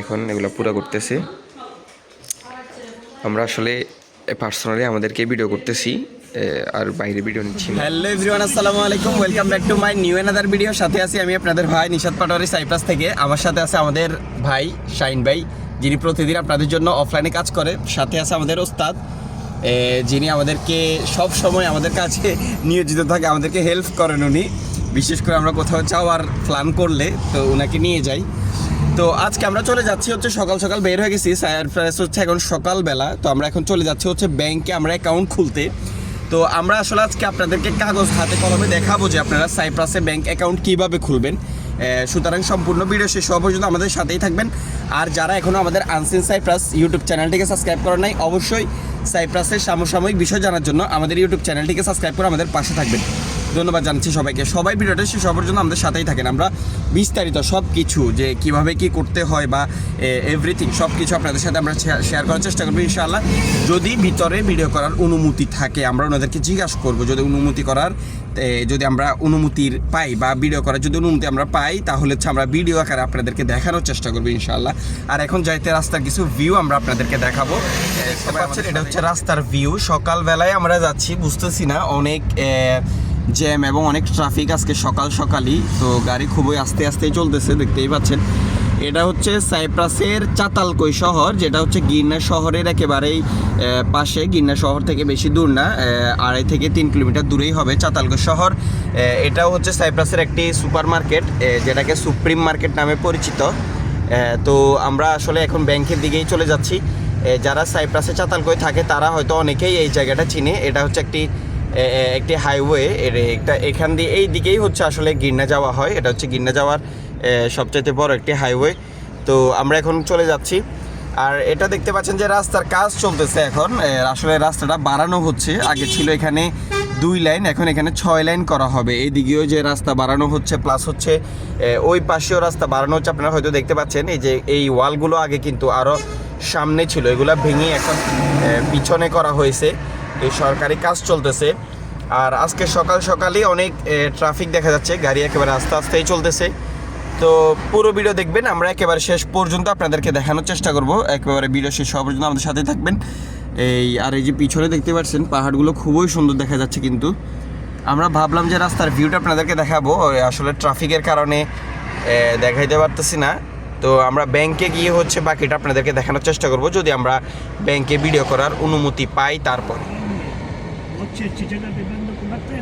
এখন এগুলো পুরো করতেছে। আমরা আসলে পার্সোনালি আমাদেরকে ভিডিও করতেছি আর বাইরে ভিডিও নিচ্ছি হ্যালো এভরিওয়ান আসসালামু আলাইকুম welcome back to my new another video সাথে আছি আমি আপনাদের ভাই নিশাদ পাটোয়ারি সাইপ্রাস থেকে। আমার সাথে আছে আমাদের ভাই শাইন ভাই, যিনি প্রতিদিন আপনাদের জন্য অফলাইনে কাজ করে। সাথে আছে আমাদের ওস্তাদ যিনি আমাদেরকে সব সময় আমাদের কাছে নিয়োজিত থাকে, আমাদেরকে হেল্প করেন উনি। বিশেষ করে আমরা কোথাও যাওয়ার প্ল্যান করলে তো ওনাকে নিয়ে যাই। তো আজকে আমরা চলে যাচ্ছি হচ্ছে সকাল সকাল বের হয়ে গেছি। সায়ার ফ্রেশ হচ্ছে এখন সকালবেলা। তো আমরা এখন চলে যাচ্ছি হচ্ছে ব্যাংকে আমরা অ্যাকাউন্ট খুলতে। তো আমরা আসলে আজকে আপনাদেরকে কাগজ হাতে কলমে দেখাবো যে আপনারা সাইপ্রাসে ব্যাংক অ্যাকাউন্ট কীভাবে খুলবেন। সুতরাং সম্পূর্ণ ভিডিও শেষ হওয়া পর্যন্ত আমাদের সাথেই থাকবেন। আর যারা এখনও আমাদের আনসিন সাইপ্রাস ইউটিউব চ্যানেলটিকে সাবস্ক্রাইব করেন নাই, অবশ্যই সাইপ্রাসের সমসাময়িক বিষয় জানার জন্য আমাদের ইউটিউব চ্যানেলটিকে সাবস্ক্রাইব করে আমাদের পাশে থাকবেন। ধন্যবাদ জানাচ্ছি সবাইকে। সবাই ভিডিওটা শেষ হওয়া জন্য আমাদের সাথেই থাকেন। আমরা বিস্তারিত সব কিছু যে কীভাবে কি করতে হয় বা এভরিথিং সব কিছু আপনাদের সাথে আমরা শেয়ার করার চেষ্টা করব ইনশাআল্লাহ। যদি ভিতরে ভিডিও করার অনুমতি থাকে, আমরা ওনাদেরকে জিজ্ঞাসা করব যদি অনুমতি করার যদি আমরা অনুমতির পাই বা ভিডিও করার যদি অনুমতি আমরা পাই, তাহলে হচ্ছে আমরা ভিডিও আকারে আপনাদেরকে দেখানোর চেষ্টা করব ইনশাআল্লাহ। আর এখন যাইতে রাস্তার কিছু ভিউ আমরা আপনাদেরকে দেখাবো। এটা হচ্ছে রাস্তার ভিউ সকালবেলায় আমরা যাচ্ছি, বুঝতেছি না, অনেক জ্যাম এবং অনেক ট্রাফিক আজকে সকাল সকালই, তো গাড়ি খুবই আস্তে আস্তেই চলতেছে, দেখতেই পাচ্ছেন। এটা হচ্ছে সাইপ্রাসের চাতালকই শহর, যেটা হচ্ছে গির্না শহরের একেবারেই পাশে। গির্না শহর থেকে বেশি দূর না আড়াই থেকে তিন কিলোমিটার দূরেই হবে চাতালকই শহর। এটাও হচ্ছে সাইপ্রাসের একটি সুপার মার্কেট যেটাকে সুপ্রিম মার্কেট নামে পরিচিত। তো আমরা আসলে এখন ব্যাংকের দিকেই চলে যাচ্ছি। যারা সাইপ্রাসে চাতালকই থাকে, তারা হয়তো অনেকেই এই জায়গাটা চিনে। এটা হচ্ছে একটি একটি হাইওয়ে এটা এখান দিয়ে এই দিকেই হচ্ছে আসলে গির্না যাওয়া হয়। এটা হচ্ছে গির্না যাওয়ার সবচাইতে বড় একটি হাইওয়ে তো আমরা এখন চলে যাচ্ছি। আর এটা দেখতে পাচ্ছেন যে রাস্তার কাজ চলতেছে এখন। আসলে রাস্তাটা বাড়ানো হচ্ছে। আগে ছিল এখানে দুই লাইন, এখন এখানে ছয় লাইন করা হবে। এই দিকেও যে রাস্তা বাড়ানো হচ্ছে প্লাস হচ্ছে ওই পাশেও রাস্তা বাড়ানো হচ্ছে। আপনারা হয়তো দেখতে পাচ্ছেন, এই যে এই ওয়ালগুলো আগে কিন্তু আরও সামনে ছিল। এগুলা ভেঙে এখন পিছনে করা হয়েছে। এই সরকারি কাজ চলতেছে। আর আজকে সকাল সকালই অনেক ট্রাফিক দেখা যাচ্ছে, গাড়ি একেবারে আস্তে আস্তেই চলতেছে। তো পুরো ভিডিও দেখবেন, আমরা একেবারে শেষ পর্যন্ত আপনাদেরকে দেখানোর চেষ্টা করব। একেবারে ভিডিও শেষ হওয়া পর্যন্ত আমাদের সাথেই থাকবেন। এই, আর এই যে পিছনে দেখতে পাচ্ছেন, পাহাড়গুলো খুবই সুন্দর দেখা যাচ্ছে কিন্তু। আমরা ভাবলাম যে রাস্তার ভিউটা আপনাদেরকে দেখাবো। আসলে ট্রাফিকের কারণে দেখাইতে পারতেছি না। তো আমরা ব্যাংকে গিয়ে হচ্ছে বাকিটা আপনাদেরকে দেখানোর চেষ্টা করব যদি আমরা ব্যাংকে ভিডিও করার অনুমতি পাই তারপর अच्छी अच्छी जगह पे बंदों को लगता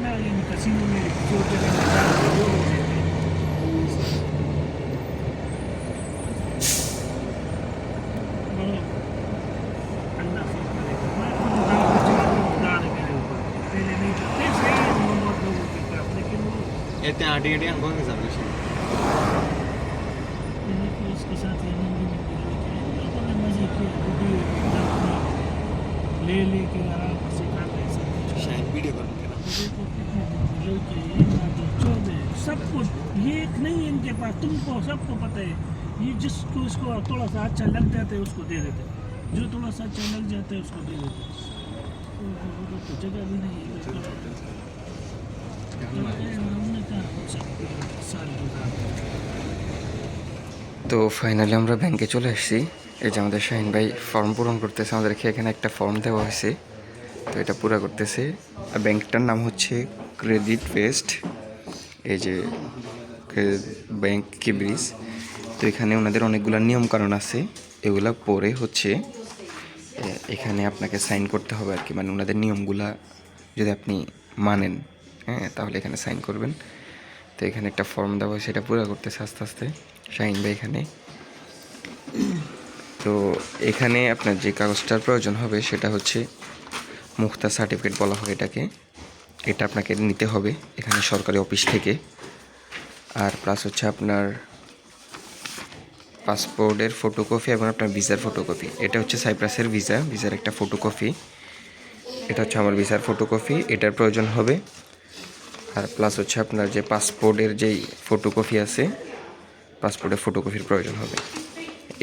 उसके साथ रहने में तो भी मैं मज़े की वीडियो ले ले के आराम से कर रहे हैं शायद वीडियो बना तो के सब कुछ ये एक नहीं इनके पास। तुमको सबको पता है ये जिसको इसको थोड़ा सा अच्छा लग जाता है उसको दे देते हैं। जो थोड़ा सा अच्छा लग जाता है उसको दे देते हैं। तो जगह भी नहीं है। हमने कहा साल তো ফাইনালি আমরা ব্যাংকে চলে আসছি। এই যে আমাদের শাহিন ভাই ফর্ম পূরণ করতেছে, আমাদেরকে এখানে একটা ফর্ম দেওয়া হয়েছে। তো এটা পুরা করতেছে। আর ব্যাংকটার নাম হচ্ছে ক্রেডিট ওয়েস্ট এই যে ব্যাংক কিব্রিজ তো এখানে ওনাদের অনেকগুলো নিয়মকানুন আছে। এগুলা পরে হচ্ছে এখানে আপনাকে সাইন করতে হবে আর কি। মানে ওনাদের নিয়মগুলা যদি আপনি মানেন হ্যাঁ তাহলে এখানে সাইন করবেন। তো এখানে একটা ফর্ম দেওয়া সেটা পুরো করতেছে আস্তে আস্তে। শাহিন ভাই এখানে। তো এখানে আপনার যে কাগজটার প্রয়োজন হবে সেটা হচ্ছে মুক্তা সার্টিফিকেট বলা হয় এটাকে। এটা আপনাকে নিতে হবে এখানে সরকারি অফিস থেকে। আর প্লাস হচ্ছে আপনার পাসপোর্টের ফটোকপি এবং আপনার ভিসার ফটোকপি এটা হচ্ছে সাইপ্রাসের ভিসা ভিসার একটা ফটোকপি এটা হচ্ছে আমার ভিসার ফটোকপি এটার প্রয়োজন হবে। আর প্লাস হচ্ছে আপনার যে পাসপোর্টের যেই ফটোকপি আছে পাসপোর্টের ফটোকপির প্রয়োজন হবে।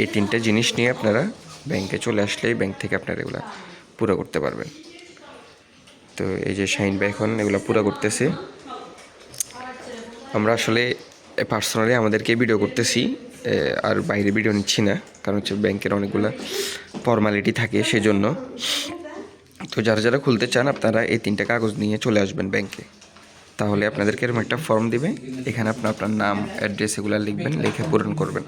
এই তিনটে জিনিস নিয়ে আপনারা ব্যাংকে চলে আসলেই ব্যাংক থেকে আপনারা এগুলো পুরো করতে পারবেন। তো এই যে শাইন ভাই এখন, এগুলো পুরো করতেছে। আমরা আসলে পার্সোনালি আমাদেরকে ভিডিও করতেছি আর বাইরে ভিডিও নিচ্ছি না, কারণ হচ্ছে ব্যাংকের অনেকগুলো ফর্মালিটি থাকে সেজন্য। তো যারা যারা খুলতে চান, আপনারা এই তিনটা কাগজ নিয়ে চলে আসবেন ব্যাংকে তাহলে আপনাদেরকে এরকম একটা ফর্ম দিবে। এখানে আপনার আপনার নাম অ্যাড্রেস এগুলো লিখবেন, লিখে পূরণ করবেন।